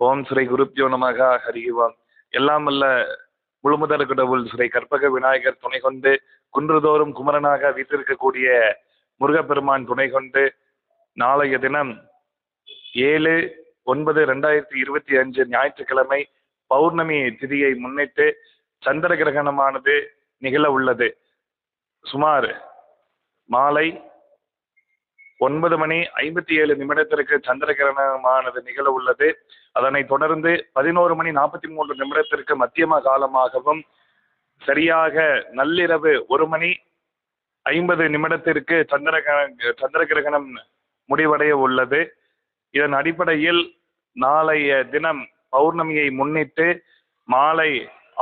ஓம் ஸ்ரீ குருப்யோ நமக ஹரி ஓம். எல்லாம் அல்ல முழுமுதற் கடவுள் ஸ்ரீ கற்பக விநாயகர் துணை கொண்டு குன்றுதோறும் குமரனாக வீற்றிருக்கக்கூடிய முருகப்பெருமான் துணை கொண்டு நாளைய தினம் ஏழு ஒன்பது ரெண்டாயிரத்தி இருபத்தி அஞ்சு ஞாயிற்றுக்கிழமை பௌர்ணமி திதியை முன்னிட்டு சந்திர கிரகணமானது நிகழ உள்ளது. சுமார் மாலை ஒன்பது மணி ஐம்பத்தி ஏழு நிமிடத்திற்கு சந்திரகிரகணமானது நிகழ உள்ளது அதனைத் தொடர்ந்து பதினோரு மணி நாற்பத்தி மூன்று நிமிடத்திற்கு மத்தியம காலமாகவும் சரியாக நள்ளிரவு ஒரு மணி ஐம்பது நிமிடத்திற்கு சந்திர சந்திரகிரகணம் சந்திர கிரகணம் முடிவடைய உள்ளது. இதன் அடிப்படையில் நாளைய தினம் பௌர்ணமியை முன்னிட்டு மாலை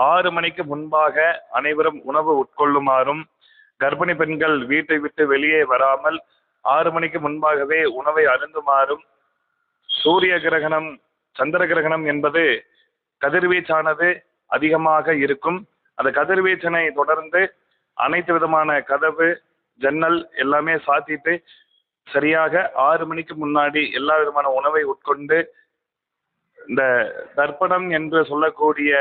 ஆறு மணிக்கு முன்பாக அனைவரும் உணவு உட்கொள்ளுமாறும் கர்ப்பிணி பெண்கள் வீட்டை விட்டு வெளியே வராமல் ஆறு மணிக்கு முன்பாகவே உணவை அருந்துமாறும் சூரிய கிரகணம் சந்திர கிரகணம் என்பது கதிர்வீச்சானது அதிகமாக இருக்கும். அந்த கதிர்வீச்சினை தொடர்ந்து அனைத்து விதமான கதவு ஜன்னல் எல்லாமே சாத்திட்டு சரியாக ஆறு மணிக்கு முன்னாடி எல்லா விதமான உணவை உட்கொண்டு இந்த தர்ப்பணம் என்று சொல்லக்கூடிய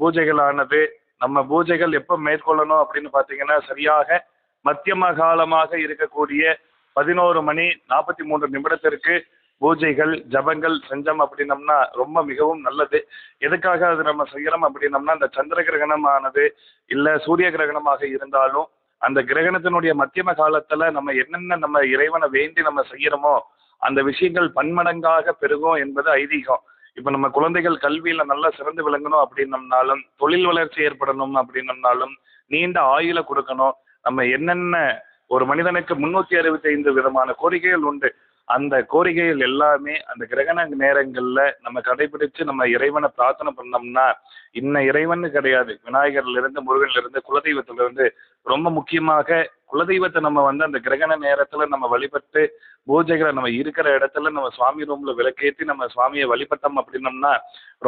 பூஜைகளானது நம்ம பூஜைகள் எப்போ மேற்கொள்ளணும் அப்படின்னு பார்த்தீங்கன்னா சரியாக மத்தியம காலமாக இருக்கக்கூடிய பதினோரு மணி நாற்பத்தி மூன்று நிமிடத்திற்கு பூஜைகள் ஜபங்கள் செஞ்சோம் அப்படின்னம்னா ரொம்ப மிகவும் நல்லது. எதுக்காக அது நம்ம செய்யறோம் அப்படின்னம்னா அந்த சந்திர கிரகணமானது இல்லை சூரிய கிரகணமாக இருந்தாலும் அந்த கிரகணத்தினுடைய மத்தியம காலத்துல நம்ம என்னென்ன நம்ம இறைவனை வேண்டி நம்ம செய்யறோமோ அந்த விஷயங்கள் பன்மடங்காக பெருகும் என்பது ஐதீகம். இப்ப நம்ம குழந்தைகள் கல்வியில நல்லா சிறந்து விளங்கணும் அப்படின்னம்னாலும் தொழில் வளர்ச்சி ஏற்படணும் அப்படின்னம்னாலும் நீண்ட ஆயுள கொடுக்கணும். நம்ம என்னென்ன ஒரு மனிதனுக்கு முன்னூத்தி அறுபத்தி ஐந்து விதமான கோரிக்கைகள் உண்டு. அந்த கோரிக்கைகள் எல்லாமே அந்த கிரகண நேரங்கள்ல நம்ம கடைபிடிச்சு நம்ம இறைவனை பிரார்த்தனை பண்ணோம்னா இன்ன இறைவன் கிடையாது. விநாயகர்ல இருந்து முருகன்ல இருந்து குலதெய்வத்துல இருந்து ரொம்ப முக்கியமாக குலதெய்வத்தை நம்ம வந்து அந்த கிரகண நேரத்துல நம்ம வழிபட்டு பூஜைகளை நம்ம இருக்கிற இடத்துல நம்ம சுவாமி ரூம்ல விளக்கேற்றி நம்ம சுவாமியை வழிபட்டோம் அப்படின்னம்னா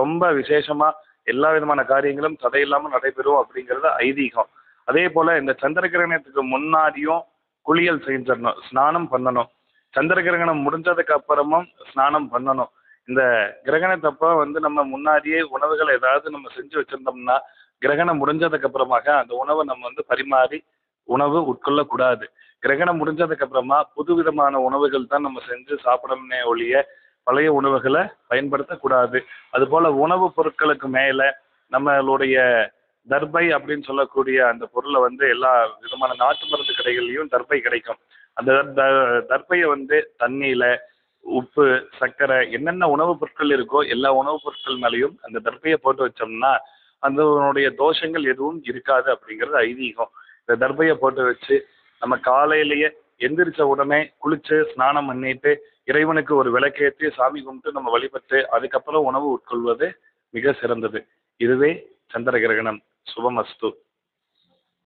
ரொம்ப விசேஷமா எல்லா விதமான காரியங்களும் தடையில்லாமல் நடைபெறும் அப்படிங்கிறது ஐதீகம். அதே போல இந்த சந்திர கிரகணத்துக்கு முன்னாடியும் குளியல் செஞ்சிடணும் ஸ்நானம் பண்ணணும். சந்திர கிரகணம் முடிஞ்சதுக்கு அப்புறமும் ஸ்நானம் பண்ணணும். இந்த கிரகணத்தப்ப வந்து நம்ம முன்னாடியே உணவுகள் ஏதாவது நம்ம செஞ்சு வச்சிருந்தோம்னா கிரகணம் முடிஞ்சதுக்கு அப்புறமாக அந்த உணவை நம்ம வந்து பரிமாறி உணவு உட்கொள்ளக்கூடாது. கிரகணம் முடிஞ்சதுக்கு அப்புறமா புதுவிதமான உணவுகள் தான் நம்ம செஞ்சு சாப்பிடணுமே ஒழிய பழைய உணவுகளை பயன்படுத்தக்கூடாது. அதுபோல உணவுப் பொருட்களுக்கு மேலே நம்மளுடைய தர்பை அப்படின்னு சொல்லக்கூடிய அந்த பொருளை வந்து எல்லா விதமான நாட்டு மருந்து கடைகள்லையும் தர்பை கிடைக்கும். அந்த த- தர்பையை வந்து தண்ணியில உப்பு சர்க்கரை என்னென்ன உணவுப் பொருட்கள் இருக்கோ எல்லா உணவுப் பொருட்கள் மேலேயும் அந்த தர்பையை போட்டு வச்சோம்னா அதனுடைய தோஷங்கள் எதுவும் இருக்காது அப்படிங்கிறது ஐதீகம். இந்த தர்பையை போட்டு வச்சு நம்ம காலையிலேயே எந்திரிச்ச உடனே குளிச்சு ஸ்நானம் பண்ணிட்டு இறைவனுக்கு ஒரு விளக்கேற்றி சாமி கும்பிட்டு நம்ம வழிபட்டு அதுக்கப்புறம் உணவு உட்கொள்வது மிக சிறந்தது. இதுவே சந்திர கிரகணம் शुभमस्तु।